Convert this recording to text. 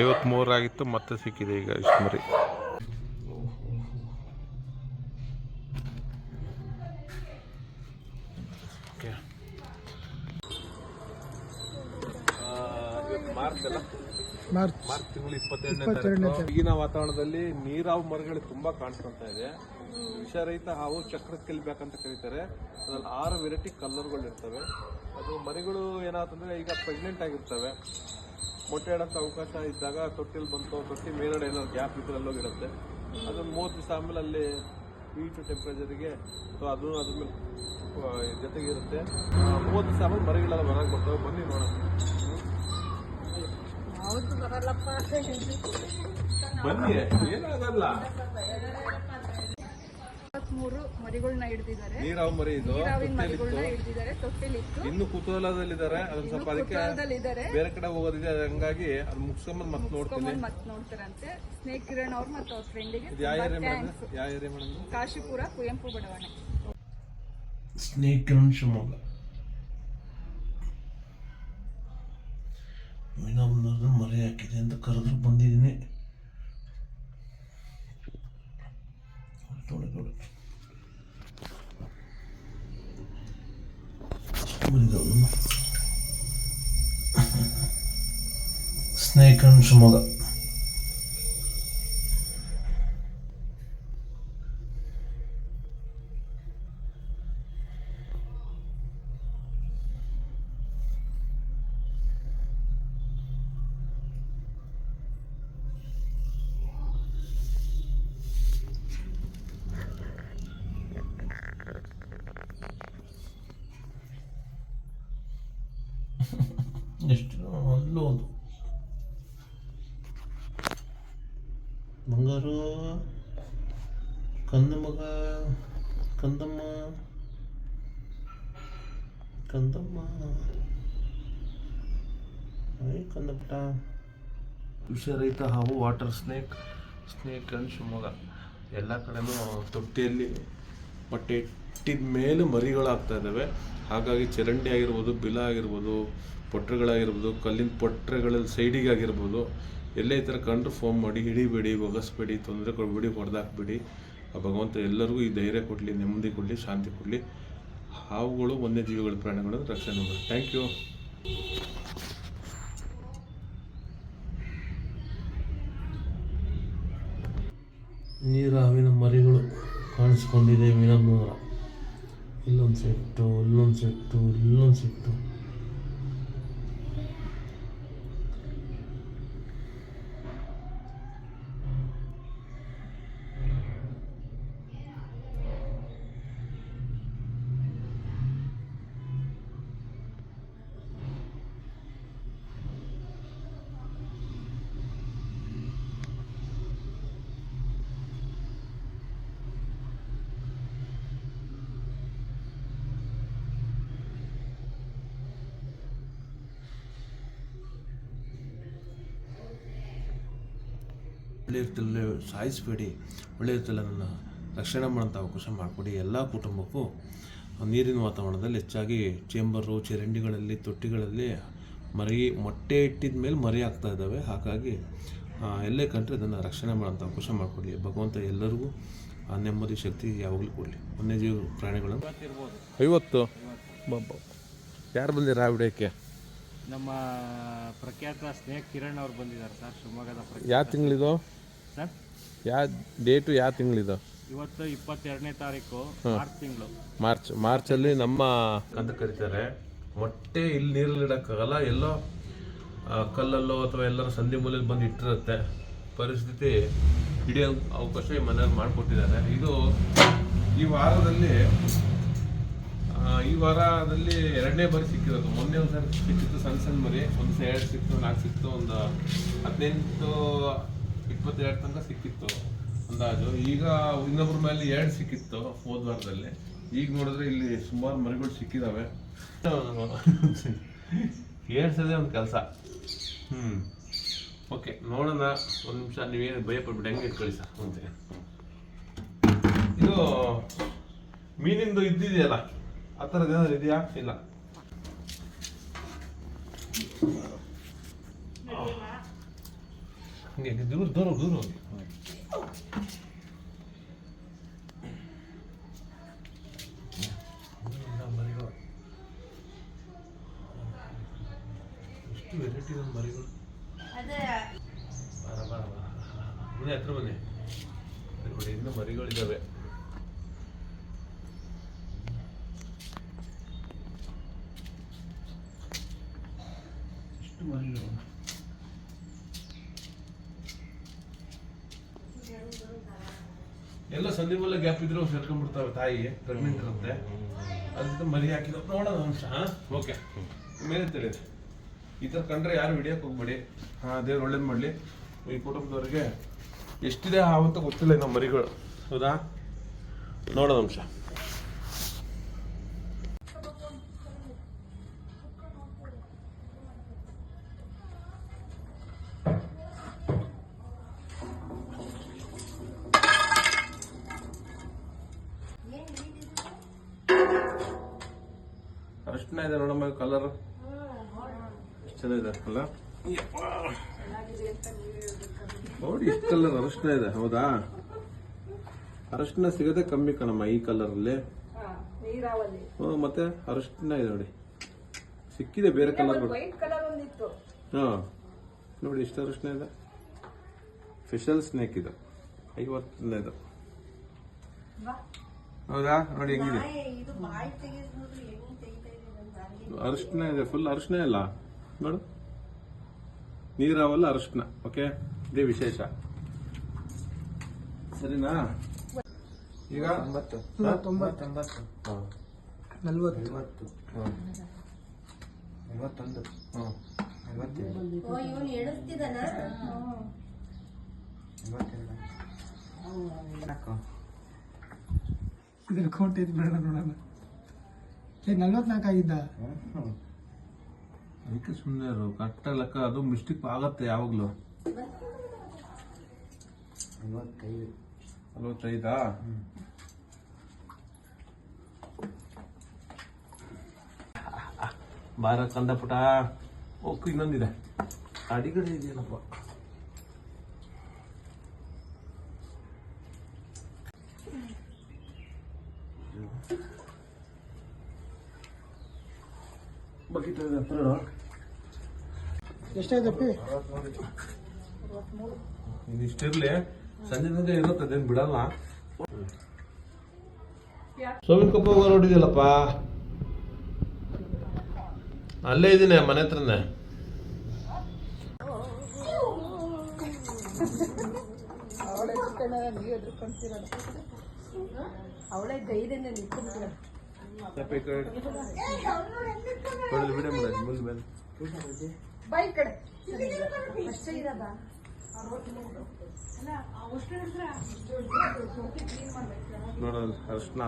ಐವತ್ತ್ಮೂರಾಗಿತ್ತು ಮತ್ತೆ ಸಿಕ್ಕಿದೆ ಈಗ ಇಷ್ಟು ಮರಿ. ಮಾರ್ಚ್. ಅಲ್ಲ ಮಾರ್ಚ್ ಮಾರ್ಚ್ ತಿಂಗಳು ಇಪ್ಪತ್ತೆರಡನೇ ಈಗಿನ ವಾತಾವರಣದಲ್ಲಿ ನೀರಾವು ಮರಗಳು ತುಂಬಾ ಕಾಣಿಸ್ಕೊಂತ ಇದೆ. ವಿಷರಹಿತ ಹಾವು ಚಕ್ರದ ಬೇಕಂತ ಕರೀತಾರೆ. ಅದ್ರಲ್ಲಿ ಆರು ವೆರೈಟಿ ಕಲರ್ಗಳು ಇರ್ತವೆ ಅದು ಮರಿಗಳು ಏನಾಗುತ್ತಂದ್ರೆ ಈಗ ಪ್ರೆಗ್ನೆಂಟ್ ಆಗಿರ್ತವೆ. ಮೊಟ್ಟೆ ಇಡೋಕ್ಕೆ ಅವಕಾಶ ಇದ್ದಾಗ ತೊಟ್ಟಿಲ್ ಬಂತು ತೊಟ್ಟಿ ಮೇಲ್ಗಡೆ ಏನಾದ್ರು ಗ್ಯಾಪ್ ಇದ್ರೆ ಅಲ್ಲೋಗಿರುತ್ತೆ ಅದು ಮೂವತ್ತು ದಿವಸ ಆಮೇಲೆ ಅಲ್ಲಿ ಹೀಟು ಟೆಂಪ್ರೇಚರ್ಗೆ ಸೊ ಅದು ಅದ್ರ ಮೇಲೆ ಜೊತೆಗೆ ಇರುತ್ತೆ. ಮೂವತ್ತು ದಿವಸ ಆಮೇಲೆ ಮರಿಗಳೆಲ್ಲ ಬರೋಕೆ ಬರ್ತವೆ. ಬನ್ನಿ ನೋಡೋಣ. ಬನ್ನಿ ಏನಾಗಲ್ಲ. ಮೂರು ಮರಿಗಳನ್ನ ಹಿಡ್ದಿದ್ದಾರೆ. ನೀರಾವ್ ಮರಿ ಇದು. ನೀರಾವಿನ ಮರಿಗಳನ್ನ ಹಿಡ್ದಿದ್ದಾರೆ ತೊಟ್ಟಿಲಿತ್ತು. ಇನ್ನು ಕುತೂಹಲದಲ್ಲಿದ್ದಾರೆ. ಅದನ್ನ ಸ್ವಲ್ಪ ಅದಕ್ಕೆ ಬೇರೆ ಕಡೆ ಹೋಗೋದಿದೆ ಹಂಗಾಗಿ ಅದ್ ಮುಗಿಸ್ಕೊಂಬಂದ್ ಮತ್ತೆ ನೋಡ್ತೀನಿ. ಮತ್ ನೋಡ್ತಾರಂತೆ. ಸ್ನೇಕ್ ಕಿರಣ್ ಅವ್ರು ಮತ್ತು ಅವ್ರ ಫ್ರೆಂಡಿಗೆ ಇದು ಯಾವ ಏರಿಯಾ ಮೇಡಮ್ ಯಾವ ಏರಿಯಾ ಮೇಡಮ್ ಕಾಶಿಪುರ ಕುವೆಂಪು ಬಡಾವಣೆ. ಸ್ನೇಕ್ ಕಿರಣ್ ಶಿವಮೊಗ್ಗ. ಇನ್ನೊಂದು ಮರೆ ಹಾಕಿದೆ ಅಂತ ಕರೆದ್ರು ಬಂದಿದ್ದೀನಿ ನೋಡಿ ನೋಡಿ ಎಷ್ಟು ಮರಿದಾವು ಸ್ನೇಕ್ ಕಿರಣ್ ಶಿವಮೊಗ್ಗ ಎಷ್ಟು ಅಲ್ಲೂ ಒಂದು ಬಂಗಾರು ಕಂದ ಮಗ ಕಂದಮ್ಮ ಕಂದಮ್ಮ ಕಂದಪ್ಪ ವಿಷರಹಿತ ಹಾವು water snake snake and Shivamogga. ಎಲ್ಲ ಕಡೆನೂ ತೊಟ್ಟಿಯಲ್ಲಿ ಬಟ್ಟೆ ಇಟ್ಟಿದ ಮೇಲೆ ಮರಿಗಳಾಗ್ತಾ ಇದ್ದಾವೆ. ಹಾಗಾಗಿ ಚರಂಡಿ ಆಗಿರ್ಬೋದು, ಬಿಲ ಆಗಿರ್ಬೋದು, ಪೊಟ್ರೆಗಳಾಗಿರ್ಬೋದು, ಕಲ್ಲಿನ ಪೊಟ್ರೆಗಳಲ್ಲಿ ಸೈಡಿಗೆ ಆಗಿರ್ಬೋದು, ಎಲ್ಲೇ ಈ ಥರ ಕಂಡ್ರೆ ಫೋನ್ ಮಾಡಿ, ಹಿಡಿಬೇಡಿ ಒಗಸ್ಬೇಡಿ ತೊಂದರೆ ಕೊಡಬೇಡಿ, ಹೊಡೆದಾಕ್ಬೇಡಿ. ಆ ಭಗವಂತ ಎಲ್ಲರಿಗೂ ಈ ಧೈರ್ಯ ಕೊಡಲಿ, ನೆಮ್ಮದಿ ಕೊಡಲಿ, ಶಾಂತಿ ಕೊಡಲಿ. ಹಾವುಗಳು ವನ್ಯಜೀವಿಗಳ ಪ್ರಾಣಿಗಳು ರಕ್ಷಣೆ ಮಾಡಿ ಥ್ಯಾಂಕ್ ಯು ನೀರಾವಿನ ಮರಿಗಳು ಕಾಣಿಸ್ಕೊಂಡಿದೆ, ವಿನಮ್ರ. ಇಲ್ಲೊಂದು ಸೆಟ್ಟು ಇಲ್ಲೊಂದು ಸೆಟ್ಟು ಇಲ್ಲೊಂದು ಸೆಟ್ಟು. ಒಳ್ಳೆ ಇರ್ತಲ್ಲೇ ಸಾಯಿಸಬೇಡಿ. ಒಳ್ಳೆಯ ಇರ್ತಲ್ಲ ನನ್ನ ರಕ್ಷಣೆ ಮಾಡೋಂಥ ಅವಕಾಶ ಮಾಡಿಕೊಡಿ. ಎಲ್ಲ ಕುಟುಂಬಕ್ಕೂ ನೀರಿನ ವಾತಾವರಣದಲ್ಲಿ ಹೆಚ್ಚಾಗಿ ಚೇಂಬರು ಚರಂಡಿಗಳಲ್ಲಿ ತೊಟ್ಟಿಗಳಲ್ಲಿ ಮರಿ ಮೊಟ್ಟೆ ಇಟ್ಟಿದ ಮೇಲೆ ಮರಿ ಆಗ್ತಾ ಇದ್ದಾವೆ. ಹಾಗಾಗಿ ಎಲ್ಲೇ ಕಂಡ್ರೆ ಅದನ್ನು ರಕ್ಷಣೆ ಮಾಡೋಂಥ ಅವಕಾಶ ಮಾಡಿಕೊಡಿ. ಭಗವಂತ ಎಲ್ಲರಿಗೂ ಆ ನೆಮ್ಮದಿ ಶಕ್ತಿ ಯಾವಾಗಲೂ ಕೊಡಲಿ. ವನ್ಯಜೀವಿ ಪ್ರಾಣಿಗಳನ್ನು ಐವತ್ತು. ಯಾರು ಬಂದಿರ ವಿಡಿಯೋಕ್ಕೆ? ನಮ್ಮ ಪ್ರಖ್ಯಾತ ಸ್ನೇಹ ಕಿರಣ್ ಅವ್ರು ಬಂದಿದ್ದಾರೆ ಸರ್ ಶಿವಮೊಗ್ಗದ ಯಾವ ತಿಂಗಳಿದು? ಸರ್ ಯಾವ ಡೇಟು ಯಾವ ತಿಂಗಳಿದು? ಇವತ್ತು ಇಪ್ಪತ್ತೆರಡನೇ ತಾರೀಕು ಮಾರ್ಚ್ ತಿಂಗಳು. ಮಾರ್ಚ್ ಮಾರ್ಚಲ್ಲಿ ನಮ್ಮ ಅಂತ ಕರೀತಾರೆ ಮೊಟ್ಟೆ ಇಲ್ಲಿ ನೀರಲ್ಲಿ ಇಡೋಕ್ಕಾಗಲ್ಲ ಎಲ್ಲೋ ಆ, ಕಲ್ಲಲ್ಲೋ ಅಥವಾ ಎಲ್ಲರ ಸಂಧಿ ಮೂಲೆಯಲ್ಲಿ ಬಂದು ಇಟ್ಟಿರುತ್ತೆ. ಪರಿಸ್ಥಿತಿ ಹಿಡಿಯೋ ಅವಕಾಶ ಈ ಮನೆಯವ್ರು ಮಾಡಿಕೊಟ್ಟಿದ್ದಾರೆ. ಇದು ಈ ವಾರದಲ್ಲಿ ಆ, ಈ ವಾರದಲ್ಲಿ ಎರಡನೇ ಬಾರಿ ಸಿಕ್ಕಿರೋದು. ಮೊನ್ನೆ ಒಂದು ಸರಿ ಸಿಕ್ಕಿತ್ತು ಸಣ್ಣ ಸಣ್ಣ ಮರಿ ಒಂದು ಎರಡು ಸಿಕ್ತು ನಾಲ್ಕು ಸಿಕ್ತು ಒಂದು ಹದಿನೆಂಟು ಇಪ್ಪತ್ತೆರಡು ತನಕ ಸಿಕ್ಕಿತ್ತು ಅಂದಾಜು. ಈಗ ಇನ್ನೊಬ್ಬರ ಮೇಲೆ ಎರಡು ಸಿಕ್ಕಿತ್ತು ಹೋದ ವಾರದಲ್ಲಿ. ಈಗ ನೋಡಿದ್ರೆ ಇಲ್ಲಿ ಸುಮಾರು ಮರಿಗಳು ಸಿಕ್ಕಿದಾವೆ. ಏಳ್ಸೋದೇ ಒಂದು ಕೆಲಸ. ಹ್ಞೂ ಓಕೆ ನೋಡೋಣ. ಒಂದು ನಿಮಿಷ ನೀವೇನು ಭಯಪಡ್ಬಿಟ್ಟು ಹೆಂಗೆ ಸರ್ ಅಂತೆ ಇದು ಮೀನಿಂದು ಇದ್ದಿದೆಯಲ್ಲ? ಆ ಥರದ್ದು ಏನಾದ್ರು ಇದೆಯಾ? ಇಲ್ಲ. ಹಿಂಗೆ ದೂರ ದೂರ ದೂರ ಹೋಗಿ ಎಷ್ಟು ವೆರೈಟಿ ಇದೆ ಮರಿಗಳು ಹತ್ರ ಬನ್ನಿ ನೋಡಿ ಇನ್ನೂ ಮರಿಗಳಿದ್ದಾವೆ ಎಷ್ಟು ಮರಿಗಳು. ಎಲ್ಲ ಮೇಲೆ ಗ್ಯಾಪ್ ಇದ್ರೂ ಸೇರ್ಕೊಂಡ್ಬಿಡ್ತಾವೆ ತಾಯಿ ಪ್ರೆಗ್ನೆಂಟ್ ಇರುತ್ತೆ. ಅದಕ್ಕೆ ಮರಿ ಹಾಕಿದ ನೋಡೋಣ ಅಂಶ ಓಕೆ. ಮೇಲೆ ತಿಳಿದೆ ಈ ಥರ ಕಂಡ್ರೆ ಯಾರು ಹಿಡಿಯೋಕೆ ಹೋಗ್ಬೇಡಿ. ಹಾಂ ದೇವ್ರು ಒಳ್ಳೇದು ಮಾಡಲಿ. ಈ ಕುಟುಂಬದವ್ರಿಗೆ ಎಷ್ಟಿದೆ ಆವತ್ತು ಗೊತ್ತಿಲ್ಲ ನಮ್ಮ ಮರಿಗಳು. ಹೌದಾ? ನೋಡೋಣ ಅಂಶ ಇದೆ ನೋಡಮ್ಮ ಕಲರ್ ಎಷ್ಟು ಚೆನ್ನಾಗಿದೆ ಅಲ್ಲ? ನೋಡಿ ಎಷ್ಟು ಕಲರ್ ಅರಶಿನ ಇದೆ ಹೌದಾ? ಅರಶಿನ ಸಿಗೋದೇ ಕಮ್ಮಿ ಕಣಮ್ಮ ಈ ಕಲರ್ ಅಲ್ಲಿ. ಹ್ಮ್, ಮತ್ತೆ ಅರಶಿನ ಇದೆ ನೋಡಿ. ಸಿಕ್ಕಿದೆ ಬೇರೆ ಕಲರ್ ಕಲರ್ ಹಾ ನೋಡಿ ಇಷ್ಟ ಅರಶಿನ ಇದೆ. ಸ್ಪೆಷಲ್ ಸ್ನೇಕ್ ಇದು. ಐವತ್ತನೇ ಇದು. ಹೌದಾ? ನೋಡಿ ಹೆಂಗಿದೆ? ಅರಿಶಿನ ಇದೆ ಫುಲ್ ಅರಿಶಿನ ಇಲ್ಲ. ನೋಡು. ನೀರಾವಲ್ಲ ಅರಿಶಿನ ಓಕೆ ಇದೇ ವಿಶೇಷ. ಸರಿನಾ? ಈಗ. ನಲ್ವತ್ತು. ಐವತ್ತೊಂದು. ಇದ್ರ ಕೌಂಟ್ ಬೇಡ ನೋಡೋಣ. ಏ ನಲ್ವತ್ನಾಲ್ಕು ಆಗಿದ್ದ. ಅದಕ್ಕೆ ಸುಮ್ಮನೆ ಕರೆಕ್ಟಾಗಿ ಲೆಕ್ಕ ಅದು ಮಿಸ್ಟೇಕ್ ಆಗತ್ತೆ ಯಾವಾಗಲೂ. ಐವತ್ತೈದು ನಲ್ವತ್ತೈದಾ? ಬಾರ ಕಂದ ಪುಟ. ಓಕೆ ಇನ್ನೊಂದಿದೆ. ಅಡಿಗಡೆ ಇದೆಯಲ್ಲಪ್ಪ. ಬಕೆಟ್ ಇದೆ ಹತ್ರ ಎಷ್ಟಾಯ್ತಪ್ಪಿ? ಇಷ್ಟಿರ್ಲಿ ಸಂಜೆ ಸಂಜೆ ಇರುತ್ತೆ ಅದೇನು ಬಿಡಲ್ಲ. ಸೋವಿನ ಕೊಪ್ಪ ಹೋಗೋ ನೋಡಿದ್ಯಲ್ಲಪ್ಪ? ಅಲ್ಲೇ ಇದ್ದೀನಿ ಮನೆ ಹತ್ರನೇ. ಅವಳೇ ಧೈರ್ಯ ನೀವು ಎದ್ರುಕೊಂತೀರಲ್ಲ ನಾವು ಧೈರ್ಯದಿಂದ ನಿಂತ್ಕೊಂಡ್ಬಿಡ ವಿಡಿಯೋ ಮಾಡಿ ಮುಂದೆ ಮೇಲೆ. ಬೈ ಕಡೆ. ಅಷ್ಟೇ ಇರೋದಾ ನೋಡೋದು ಅರ್ಶಿನ